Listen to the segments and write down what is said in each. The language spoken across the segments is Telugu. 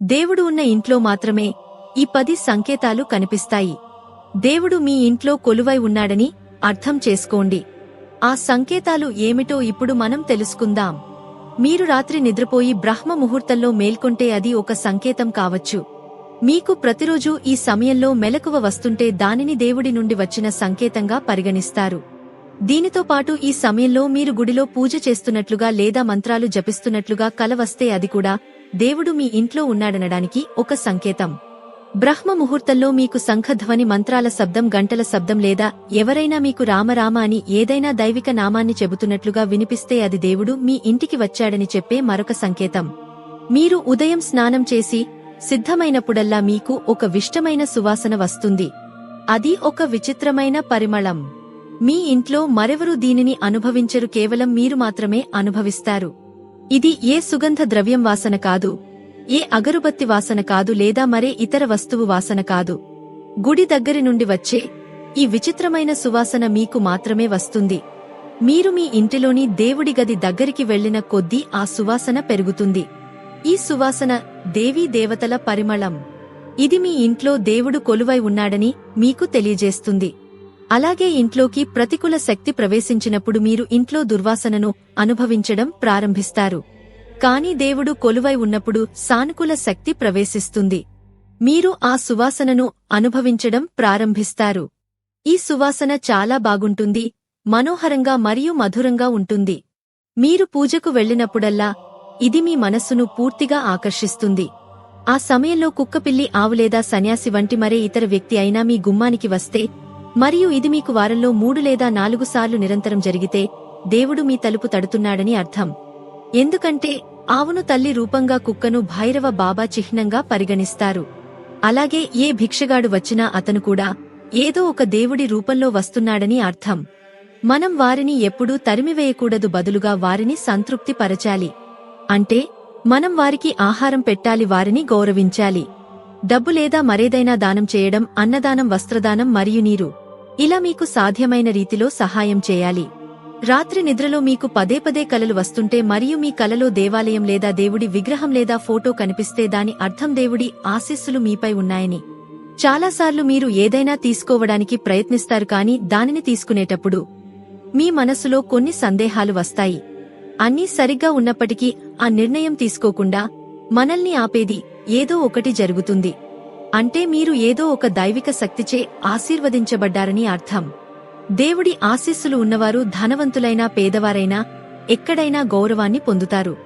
దేవుడు ఉన్న ఇంట్లో మాత్రమే ఈ పది సంకేతాలు కనిపిస్తాయి. దేవుడు మీ ఇంట్లో కొలువై ఉన్నాడని అర్థం చేసుకోండి. ఆ సంకేతాలు ఏమిటో ఇప్పుడు మనం తెలుసుకుందాం. మీరు రాత్రి నిద్రపోయి బ్రహ్మ ముహూర్తంలో మేల్కొంటే అది ఒక సంకేతం కావచ్చు. మీకు ప్రతిరోజూ ఈ సమయంలో మెలకువ వస్తుంటే దానిని దేవుడి నుండి వచ్చిన సంకేతంగా పరిగణిస్తారు. దీనితో పాటు ఈ సమయంలో మీరు గుడిలో పూజ చేస్తున్నట్లుగా లేదా మంత్రాలు జపిస్తున్నట్లుగా కల వస్తే అది కూడా దేవుడు మీ ఇంట్లో ఉన్నాడనడానికి ఒక సంకేతం. బ్రహ్మ ముహూర్తంలో మీకు శంఖధ్వని మంత్రాల శబ్దం గంటల శబ్దం లేదా ఎవరైనా మీకు రామరామ అని ఏదైనా దైవిక నామాన్ని చెబుతున్నట్లుగా వినిపిస్తే అది దేవుడు మీ ఇంటికి వచ్చాడని చెప్పే మరొక సంకేతం. మీరు ఉదయం స్నానం చేసి సిద్ధమైనప్పుడల్లా మీకు ఒక విష్టమైన సువాసన వస్తుంది. అది ఒక విచిత్రమైన పరిమళం. మీ ఇంట్లో మరెవరూ దీనిని అనుభవించరు కేవలం మీరు మాత్రమే అనుభవిస్తారు. ఇది ఏ సుగంధ ద్రవ్యం వాసన కాదు ఏ అగరుబత్తి వాసన కాదు లేదా మరే ఇతర వస్తువు వాసన కాదు. గుడి దగ్గరి నుండి వచ్చే ఈ విచిత్రమైన సువాసన మీకు మాత్రమే వస్తుంది. మీరు మీ ఇంటిలోని దేవుడి గది దగ్గరికి వెళ్ళిన కొద్దీ ఆ సువాసన పెరుగుతుంది. ఈ సువాసన దేవీ దేవతల పరిమళం. ఇది మీ ఇంట్లో దేవుడు కొలువై ఉన్నాడని మీకు తెలియజేస్తుంది. అలాగే ఇంట్లోకి ప్రతికూల శక్తి ప్రవేశించినప్పుడు మీరు ఇంట్లో దుర్వాసనను అనుభవించడం ప్రారంభిస్తారు. కాని దేవుడు కొలువై ఉన్నప్పుడు సానుకూల శక్తి ప్రవేశిస్తుంది. మీరు ఆ సువాసనను అనుభవించడం ప్రారంభిస్తారు. ఈ సువాసన చాలా బాగుంటుంది మనోహరంగా మరియు మధురంగా ఉంటుంది. మీరు పూజకు వెళ్ళినప్పుడల్లా ఇది మీ మనస్సును పూర్తిగా ఆకర్షిస్తుంది. ఆ సమయంలో కుక్కపిల్లి ఆవు లేదా సన్యాసి వంటి మరే ఇతర వ్యక్తి అయినా మీ గుమ్మానికి వస్తే మరియు ఇది మీకు వారంలో మూడు లేదా నాలుగు సార్లు నిరంతరం జరిగితే దేవుడు మీ తలుపు తడుతున్నాడని అర్థం. ఎందుకంటే ఆవును తల్లి రూపంగా కుక్కను భైరవ బాబా చిహ్నంగా పరిగణిస్తారు. అలాగే ఏ భిక్షగాడు వచ్చినా అతను కూడా ఏదో ఒక దేవుడి రూపంలో వస్తున్నాడని అర్థం. మనం వారిని ఎప్పుడూ తరిమివేయకూడదు బదులుగా వారిని సంతృప్తిపరచాలి. అంటే మనం వారికి ఆహారం పెట్టాలి వారిని గౌరవించాలి. డబ్బు లేదా మరేదైనా దానం చేయడం అన్నదానం వస్త్రదానం మరియు నీరు. ఇలా మీకు సాధ్యమైన రీతిలో సహాయం చేయాలి. రాత్రి నిద్రలో మీకు పదే పదే కలలు వస్తుంటే మరియు మీ కలలో దేవాలయం లేదా దేవుడి విగ్రహం లేదా ఫోటో కనిపిస్తే దాని అర్థం దేవుడి ఆశీస్సులు మీపై ఉన్నాయని. చాలాసార్లు మీరు ఏదైనా తీసుకోవడానికి ప్రయత్నిస్తారు కాని దానిని తీసుకునేటప్పుడు మీ మనసులో కొన్ని సందేహాలు వస్తాయి. అన్నీ సరిగ్గా ఉన్నప్పటికీ ఆ నిర్ణయం తీసుకోకుండా మనల్ని ఆపేది ఏదో ఒకటి జరుగుతుంది. అంటే మీరు ఏదో ఒక దైవిక శక్తిచే ఆశీర్వదించబడ్డారని అర్థం. దేవుడి ఆశీస్సులు ఉన్నవారు ధనవంతులైనా పేదవారైనా ఎక్కడైనా గౌరవాన్ని పొందుతారు.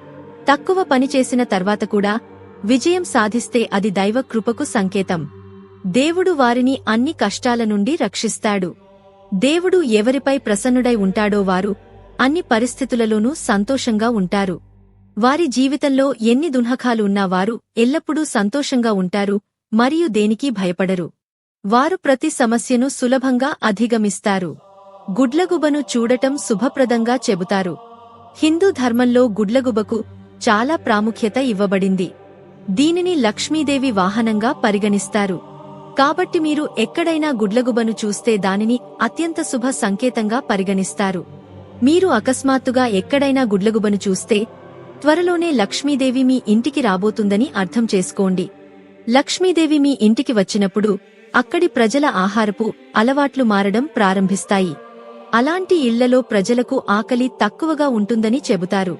తక్కువ పనిచేసిన తర్వాత కూడా విజయం సాధిస్తే అది దైవ కృపకు సంకేతం. దేవుడు వారిని అన్ని కష్టాల నుండి రక్షిస్తాడు. దేవుడు ఎవరిపై ప్రసన్నుడై ఉంటాడో వారు అన్ని పరిస్థితులలోనూ సంతోషంగా ఉంటారు. వారి జీవితంలో ఎన్ని దున్హకాలు ఉన్నా వారు ఎల్లప్పుడూ సంతోషంగా ఉంటారు మరియు దేనికీ భయపడరు. వారు ప్రతి సమస్యను సులభంగా అధిగమిస్తారు. గుడ్లగుబను చూడటం శుభప్రదంగా చెబుతారు. హిందూ ధర్మంలో గుడ్లగుబకు చాలా ప్రాముఖ్యత ఇవ్వబడింది. దీనిని లక్ష్మీదేవి వాహనంగా పరిగణిస్తారు. కాబట్టి మీరు ఎక్కడైనా గుడ్లగుబను చూస్తే దానిని అత్యంత శుభ సంకేతంగా పరిగణిస్తారు. మీరు అకస్మాత్తుగా ఎక్కడైనా గుడ్లగుబను చూస్తే త్వరలోనే లక్ష్మీదేవి మీ ఇంటికి రాబోతుందని అర్థం చేసుకోండి. లక్ష్మీదేవి మీ ఇంటికి వచ్చినప్పుడు అక్కడి ప్రజల ఆహారపు అలవాట్లు మారడం ప్రారంభిస్తాయి. అలాంటి ఇళ్ళలో ప్రజలకు ఆకలి తక్కువగా ఉంటుందని చెబుతారు.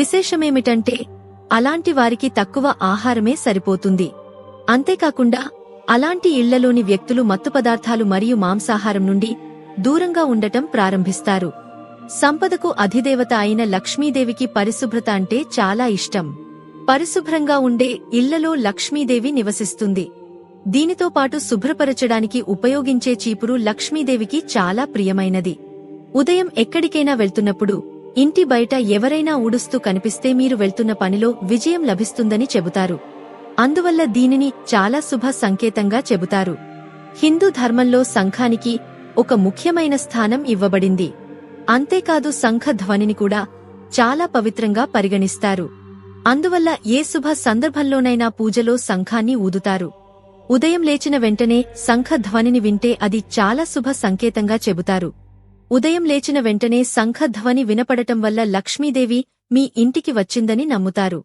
విశేషమేమిటంటే అలాంటి వారికి తక్కువ ఆహారమే సరిపోతుంది. అంతేకాకుండా అలాంటి ఇళ్ళలోని వ్యక్తులు మత్తు పదార్థాలు మరియు మాంసాహారం నుండి దూరంగా ఉండటం ప్రారంభిస్తారు. సంపదకు అధిదేవత అయిన లక్ష్మీదేవికి పరిశుభ్రత అంటే చాలా ఇష్టం. పరిశుభ్రంగా ఉండే ఇళ్ళలో లక్ష్మీదేవి నివసిస్తుంది. దీనితో పాటు శుభ్రపరచడానికి ఉపయోగించే చీపురు లక్ష్మీదేవికి చాలా ప్రియమైనది. ఉదయం ఎక్కడికైనా వెళ్తున్నప్పుడు ఇంటి బయట ఎవరైనా ఊడుస్తూ కనిపిస్తే మీరు వెళ్తున్న పనిలో విజయం లభిస్తుందని చెబుతారు. అందువల్ల దీనిని చాలా శుభ సంకేతంగా చెబుతారు. హిందూ ధర్మంలో సంఘానికి ఒక ముఖ్యమైన స్థానం ఇవ్వబడింది. అంతేకాదు సంఖ ధ్వనిని కూడా చాలా పవిత్రంగా పరిగణిస్తారు. అందువల్ల ఏ శుభ సందర్భంలోనైనా పూజలో శంఖాన్ని ఊదుతారు. ఉదయం లేచిన వెంటనే శంఖ ధ్వనిని వింటే అది చాలా శుభ సంకేతంగా చెబుతారు. ఉదయం లేచిన వెంటనే శంఖ ధ్వని వినపడటం వల్ల లక్ష్మీదేవి మీ ఇంటికి వచ్చిందని నమ్ముతారు.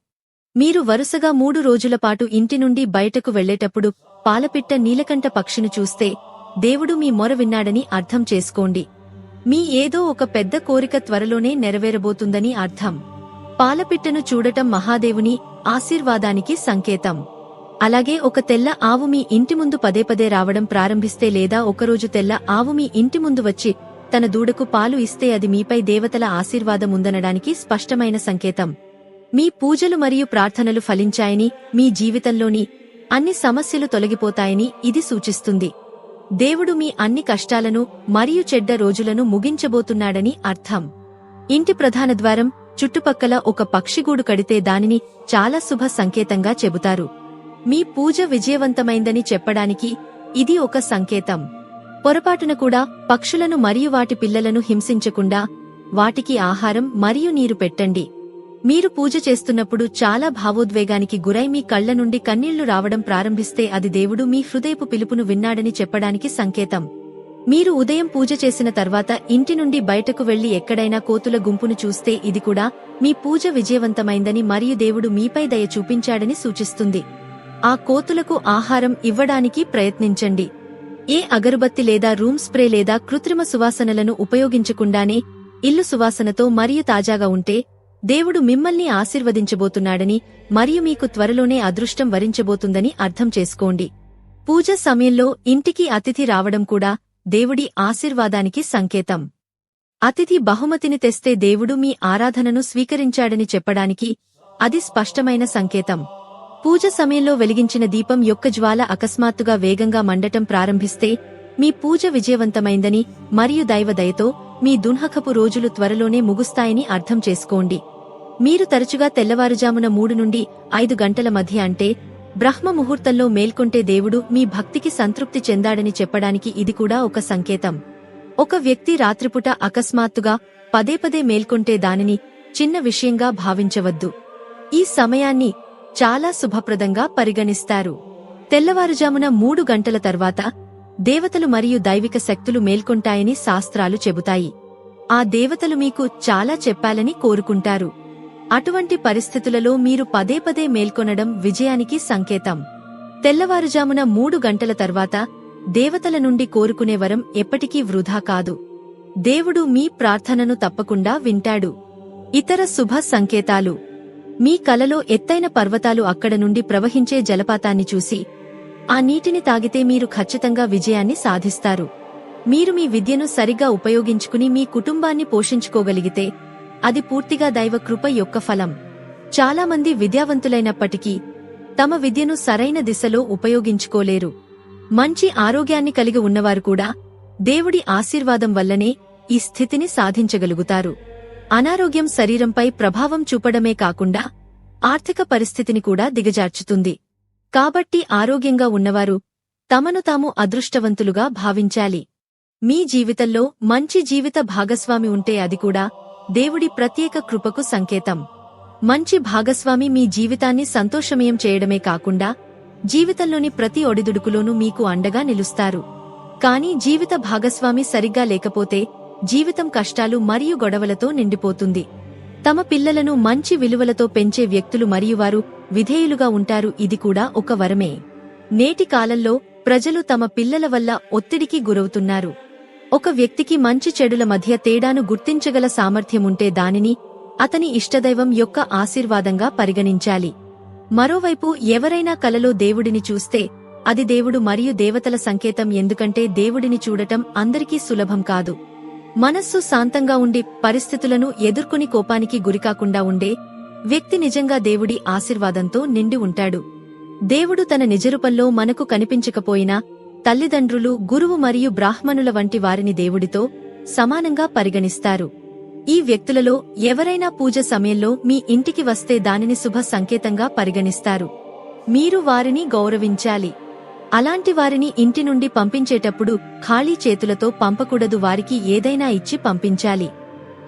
మీరు వరుసగా మూడు రోజుల పాటు ఇంటి నుండి బయటకు వెళ్ళేటప్పుడు పాలపిట్ట నీలకంఠ పక్షిని చూస్తే దేవుడు మీ మొర విన్నాడని అర్థం చేసుకోండి. మీ ఏదో ఒక పెద్ద కోరిక త్వరలోనే నెరవేరబోతుందని అర్థం. పాలపిట్టను చూడటం మహాదేవుని ఆశీర్వాదానికి సంకేతం. అలాగే ఒక తెల్ల ఆవు మీ ఇంటి ముందు పదే పదే రావడం ప్రారంభిస్తే లేదా ఒకరోజు తెల్ల ఆవు మీ ఇంటి ముందు వచ్చి తన దూడకు పాలు ఇస్తే అది మీపై దేవతల ఆశీర్వాదం ఉందనడానికి స్పష్టమైన సంకేతం. మీ పూజలు మరియు ప్రార్థనలు ఫలించాయని మీ జీవితంలోని అన్ని సమస్యలు తొలగిపోతాయని ఇది సూచిస్తుంది. దేవుడు మీ అన్ని కష్టాలను మరియు చెడ్డ రోజులను ముగించబోతున్నాడని అర్థం. ఇంటి ప్రధాన ద్వారం చుట్టుపక్కల ఒక పక్షిగూడు కడితే దానిని చాలా శుభ సంకేతంగా చెబుతారు. మీ పూజ విజయవంతమైందని చెప్పడానికి ఇది ఒక సంకేతం. పొరపాటున కూడా పక్షులను మరియు వాటి పిల్లలను హింసించకుండా వాటికి ఆహారం మరియు నీరు పెట్టండి. మీరు పూజ చేస్తున్నప్పుడు చాలా భావోద్వేగానికి గురై మీ కళ్ళ నుండి కన్నీళ్ళు రావడం ప్రారంభిస్తే అది దేవుడు మీ హృదయపు పిలుపును విన్నాడని చెప్పడానికి సంకేతం. మీరు ఉదయం పూజ చేసిన తర్వాత ఇంటి నుండి బయటకు వెళ్ళి ఎక్కడైనా కోతుల గుంపును చూస్తే ఇది కూడా మీ పూజ విజయవంతమైందని మరియు దేవుడు మీపై దయ చూపించాడని సూచిస్తుంది. ఆ కోతులకు ఆహారం ఇవ్వడానికి ప్రయత్నించండి. ఏ అగరుబత్తి లేదా రూమ్ స్ప్రే లేదా కృత్రిమ సువాసనలను ఉపయోగించకుండానే ఇల్లు సువాసనతో మరియు తాజాగా ఉంటే దేవుడు మిమ్మల్ని ఆశీర్వదించబోతున్నాడని మరియు మీకు త్వరలోనే అదృష్టం వరించబోతుందని అర్థం చేసుకోండి. పూజ సమయంలో ఇంటికి అతిథి రావడం కూడా దేవుడి ఆశీర్వాదానికి సంకేతం. అతిథి బహుమతిని తెస్తే దేవుడు మీ ఆరాధనను స్వీకరించాడని చెప్పడానికి అది స్పష్టమైన సంకేతం. పూజ సమయంలో వెలిగించిన దీపం యొక్క జ్వాల అకస్మాత్తుగా వేగంగా మండటం ప్రారంభిస్తే మీ పూజ విజయవంతమైందని మరియు దైవదయతో మీ దున్హకపు రోజులు త్వరలోనే ముగుస్తాయని అర్థం చేసుకోండి. మీరు తరచుగా తెల్లవారుజామున మూడు నుండి ఐదు గంటల మధ్య అంటే బ్రహ్మ ముహూర్తంలో మేల్కొంటే దేవుడు మీ భక్తికి సంతృప్తి చెందాడని చెప్పడానికి ఇది కూడా ఒక సంకేతం. ఒక వ్యక్తి రాత్రిపుట అకస్మాత్తుగా పదే పదే మేల్కొంటే దానిని చిన్న విషయంగా భావించవద్దు. ఈ సమయాన్ని చాలా శుభప్రదంగా పరిగణిస్తారు. తెల్లవారుజామున మూడు గంటల తర్వాత దేవతలు మరియు దైవిక శక్తులు మేల్కొంటాయని శాస్త్రాలు చెబుతాయి. ఆ దేవతలు మీకు చాలా చెప్పాలని కోరుకుంటారు. అటువంటి పరిస్థితులలో మీరు పదే పదే మేల్కొనడం విజయానికి సంకేతం. తెల్లవారుజామున మూడు గంటల తర్వాత దేవతల నుండి కోరుకునే వరం ఎప్పటికీ వృధా కాదు. దేవుడు మీ ప్రార్థనను తప్పకుండా వింటాడు. ఇతర శుభ సంకేతాలు. మీ కలలో ఎత్తైన పర్వతాలు అక్కడ నుండి ప్రవహించే జలపాతాన్ని చూసి ఆ నీటిని తాగితే మీరు ఖచ్చితంగా విజయాన్ని సాధిస్తారు. మీరు మీ విద్యను సరిగ్గా ఉపయోగించుకుని మీ కుటుంబాన్ని పోషించుకోగలిగితే అది పూర్తిగా దైవకృప యొక్క ఫలం. చాలామంది విద్యావంతులైనప్పటికీ తమ విద్యను సరైన దిశలో ఉపయోగించుకోలేరు. మంచి ఆరోగ్యాన్ని కలిగి ఉన్నవారు కూడా దేవుడి ఆశీర్వాదం వల్లనే ఈ స్థితిని సాధించగలుగుతారు. అనారోగ్యం శరీరంపై ప్రభావం చూపడమే కాకుండా ఆర్థిక పరిస్థితిని కూడా దిగజార్చుతుంది. కాబట్టి ఆరోగ్యంగా ఉన్నవారు తమను తాము అదృష్టవంతులుగా భావించాలి. మీ జీవితంలో మంచి జీవిత భాగస్వామి ఉంటే అది కూడా దేవుడి ప్రత్యేక కృపకు సంకేతం. మంచి భాగస్వామి మీ జీవితాన్ని సంతోషమయం చేయడమే కాకుండా జీవితంలోని ప్రతి ఒడిదుడుకులోనూ మీకు అండగా నిలుస్తారు. కానీ జీవిత భాగస్వామి సరిగ్గా లేకపోతే జీవితం కష్టాలు మరియు గొడవలతో నిండిపోతుంది. తమ పిల్లలను మంచి విలువలతో పెంచే వ్యక్తులు మరియు వారు విధేయులుగా ఉంటారు ఇది కూడా ఒక వరమే. నేటి కాలంలో ప్రజలు తమ పిల్లల వల్ల ఒత్తిడికి గురవుతున్నారు. ఒక వ్యక్తికి మంచి చెడుల మధ్య తేడాను గుర్తించగల సామర్థ్యముంటే దానిని అతని ఇష్టదైవం యొక్క ఆశీర్వాదంగా పరిగణించాలి. మరోవైపు ఎవరైనా కలలో దేవుడిని చూస్తే అది దేవుడు మరియు దేవతల సంకేతం ఎందుకంటే దేవుడిని చూడటం అందరికీ సులభం కాదు. మనస్సు శాంతంగా ఉండి పరిస్థితులను ఎదుర్కొని కోపానికి గురికాకుండా ఉండే వ్యక్తి నిజంగా దేవుడి ఆశీర్వాదంతో నిండి ఉంటాడు. దేవుడు తన నిజరూపంలో మనకు కనిపించకపోయినా తల్లిదండ్రులు గురువు మరియు బ్రాహ్మణుల వంటి వారిని దేవుడితో సమానంగా పరిగణిస్తారు. ఈ వ్యక్తులలో ఎవరైనా పూజ సమయంలో మీ ఇంటికి వస్తే దానిని శుభ సంకేతంగా పరిగణిస్తారు. మీరు వారిని గౌరవించాలి. అలాంటి వారిని ఇంటి నుండి పంపించేటప్పుడు ఖాళీ చేతులతో పంపకూడదు వారికి ఏదైనా ఇచ్చి పంపించాలి.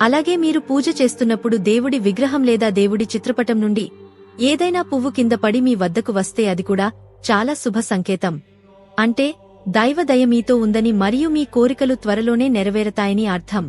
అలాగే మీరు పూజ చేస్తున్నప్పుడు దేవుడి విగ్రహం లేదా దేవుడి చిత్రపటం నుండి ఏదైనా పువ్వు కింద పడి మీ వద్దకు వస్తే అది కూడా చాలా శుభ సంకేతం. అంటే దైవదయ మీతో ఉందని మరియు మీ కోరికలు త్వరలోనే నెరవేరతాయని అర్థం.